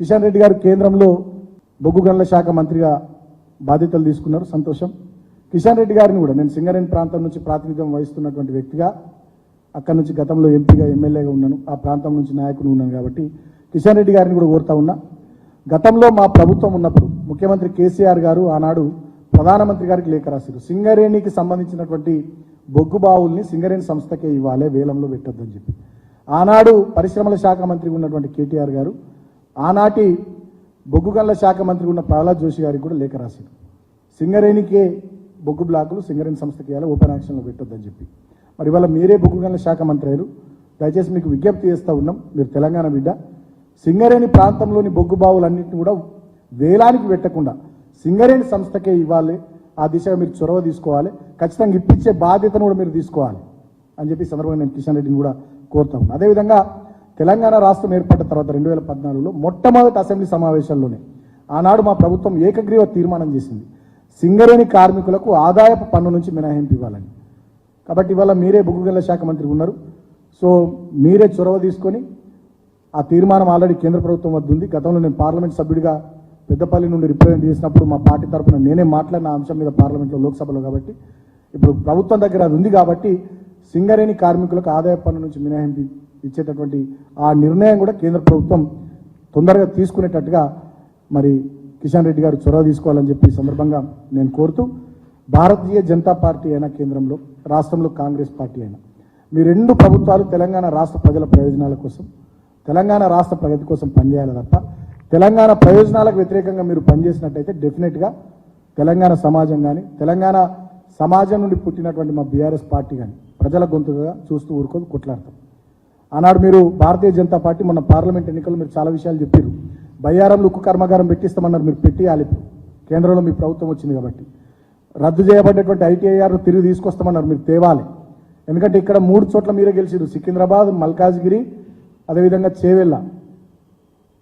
కిషన్ రెడ్డి గారు కేంద్రంలో బొగ్గు గనుల శాఖ మంత్రిగా బాధ్యతలు తీసుకున్నారు. సంతోషం. కిషన్ రెడ్డి గారిని కూడా నేను సింగరేణి ప్రాంతం నుంచి ప్రాతినిధ్యం వహిస్తున్నటువంటి వ్యక్తిగా అక్కడి నుంచి గతంలో ఎంపీగా ఎమ్మెల్యేగా ఉన్నాను. ఆ ప్రాంతం నుంచి నాయకుడు ఉన్నాను కాబట్టి కిషన్ రెడ్డి గారిని కూడా కోరుతా ఉన్నా. గతంలో మా ప్రభుత్వం ఉన్నప్పుడు ముఖ్యమంత్రి కేసీఆర్ గారు ఆనాడు ప్రధానమంత్రి గారికి లేఖ రాశారు సింగరేణికి సంబంధించినటువంటి బొగ్గు బావుల్ని సింగరేణి సంస్థకే ఇవ్వాలి వేలంలో పెట్టొద్దని చెప్పి. ఆనాడు పరిశ్రమల శాఖ మంత్రి ఉన్నటువంటి కేటీఆర్ గారు ఆనాటి బొగ్గుగల్ల శాఖ మంత్రి ఉన్న ప్రహ్లాద్ జోషి గారికి కూడా లేఖ రాశారు. సింగరేణికే బొగ్గు బ్లాకులు సింగరేణి సంస్థకి ఇవ్వాలి ఓపెన్ యాక్షన్లో పెట్టొద్దని చెప్పి. మరి ఇవాళ మీరే బొగ్గుగల్ల శాఖ మంత్రి అయ్యారు. దయచేసి మీకు విజ్ఞప్తి చేస్తూ ఉన్నాం. మీరు తెలంగాణ బిడ్డ. సింగరేణి ప్రాంతంలోని బొగ్గు బావులన్నింటినీ కూడా వేలానికి పెట్టకుండా సింగరేణి సంస్థకే ఇవ్వాలి. ఆ దిశగా మీరు చొరవ తీసుకోవాలి. ఖచ్చితంగా ఇప్పించే బాధ్యతను కూడా మీరు తీసుకోవాలి అని చెప్పి సందర్భంగా నేను కిషన్ రెడ్డిని కూడా కోరుతా ఉన్నాను అదేవిధంగా తెలంగాణ రాష్ట్రం ఏర్పడిన తర్వాత రెండు వేల పద్నాలుగులో మొట్టమొదటి అసెంబ్లీ సమావేశంలోనే ఆనాడు మా ప్రభుత్వం ఏకగ్రీవ తీర్మానం చేసింది. సింగరేణి కార్మికులకు ఆదాయపు పన్ను నుంచి మినహాయింపు ఇవ్వాలని. కాబట్టి ఇవాళ మీరే బొగ్గు శాఖ మంత్రి ఉన్నారు. సో మీరే చొరవ తీసుకొని ఆ తీర్మానం ఆల్రెడీ కేంద్ర ప్రభుత్వం వద్ద ఉంది. గతంలో నేను పార్లమెంట్ సభ్యుడిగా పెద్దపల్లి నుండి రిప్రజెంట్ చేసినప్పుడు మా పార్టీ తరఫున నేనే మాట్లాడిన అంశం మీద పార్లమెంట్లో లోక్సభలో కాబట్టి ఇప్పుడు ప్రభుత్వం దగ్గర అది ఉంది కాబట్టి సింగరేణి కార్మికులకు ఆదాయ పన్ను నుంచి మినహాయింపు ఇచ్చేటటువంటి ఆ నిర్ణయం కూడా కేంద్ర ప్రభుత్వం తొందరగా తీసుకునేటట్టుగా మరి కిషన్ రెడ్డి గారు చొరవ తీసుకోవాలని చెప్పి సందర్భంగా నేను కోరుతూ భారతీయ జనతా పార్టీ అయినా కేంద్రంలో రాష్ట్రంలో కాంగ్రెస్ పార్టీ అయినా మీ రెండు ప్రభుత్వాలు తెలంగాణ రాష్ట్ర ప్రజల ప్రయోజనాల కోసం తెలంగాణ రాష్ట్ర ప్రగతి కోసం పనిచేయాలి తప్ప తెలంగాణ ప్రయోజనాలకు వ్యతిరేకంగా మీరు పనిచేసినట్టయితే డెఫినెట్గా తెలంగాణ సమాజం కానీ తెలంగాణ సమాజం నుండి పుట్టినటువంటి మా బీఆర్ఎస్ పార్టీ కానీ ప్రజల గొంతుగా చూస్తూ ఊరుకోదు కొట్లాడతాం. ఆనాడు మీరు భారతీయ జనతా పార్టీ మొన్న పార్లమెంట్ ఎన్నికల్లో మీరు చాలా విషయాలు చెప్పారు. బయ్యారంలో ఉక్కు కర్మాగారం పెట్టిస్తామన్నారు మీరు పెట్టియాలి కేంద్రంలో మీ ప్రభుత్వం వచ్చింది కాబట్టి. రద్దు చేయబడ్డటువంటి ఐటీఐఆర్ను తిరిగి తీసుకొస్తామన్నారు మీరు తేవాలి. ఎందుకంటే ఇక్కడ మూడు చోట్ల మీరే గెలిచారు సికింద్రాబాద్ మల్కాజ్గిరి అదేవిధంగా Chevella.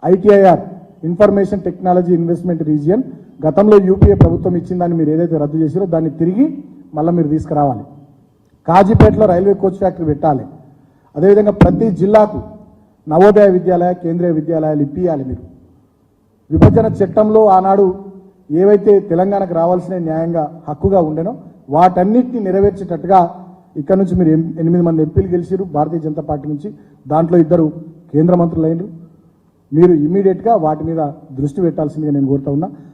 ITIR information technology investment region గతంలో యూపీఏ ప్రభుత్వం ఇచ్చిందని మీరు ఏదైతే రద్దు చేసారో దాన్ని తిరిగి మళ్ళీ మీరు తీసుకురావాలి. కాజీపేటలో రైల్వే కోచ్ ఫ్యాక్టరీ పెట్టాలి. అదేవిధంగా ప్రతి జిల్లాకు నవోదయ విద్యాలయ కేంద్రీయ విద్యాలయాలు ఇప్పియాలి మీరు. విభజన చట్టంలో ఆనాడు ఏవైతే తెలంగాణకు రావాల్సిన న్యాయంగా హక్కుగా ఉండేనో వాటన్నిటిని నెరవేర్చేటట్టుగా ఇక్కడ నుంచి మీరు ఎం- ఎనిమిది మంది ఎంపీలు గెలిచారు భారతీయ జనతా పార్టీ నుంచి. దాంట్లో ఇద్దరు కేంద్ర మంత్రులు మీరు ఇమ్మీడియట్గా వాటి మీద దృష్టి పెట్టాల్సిందిగా నేను కోరుతా ఉన్నా.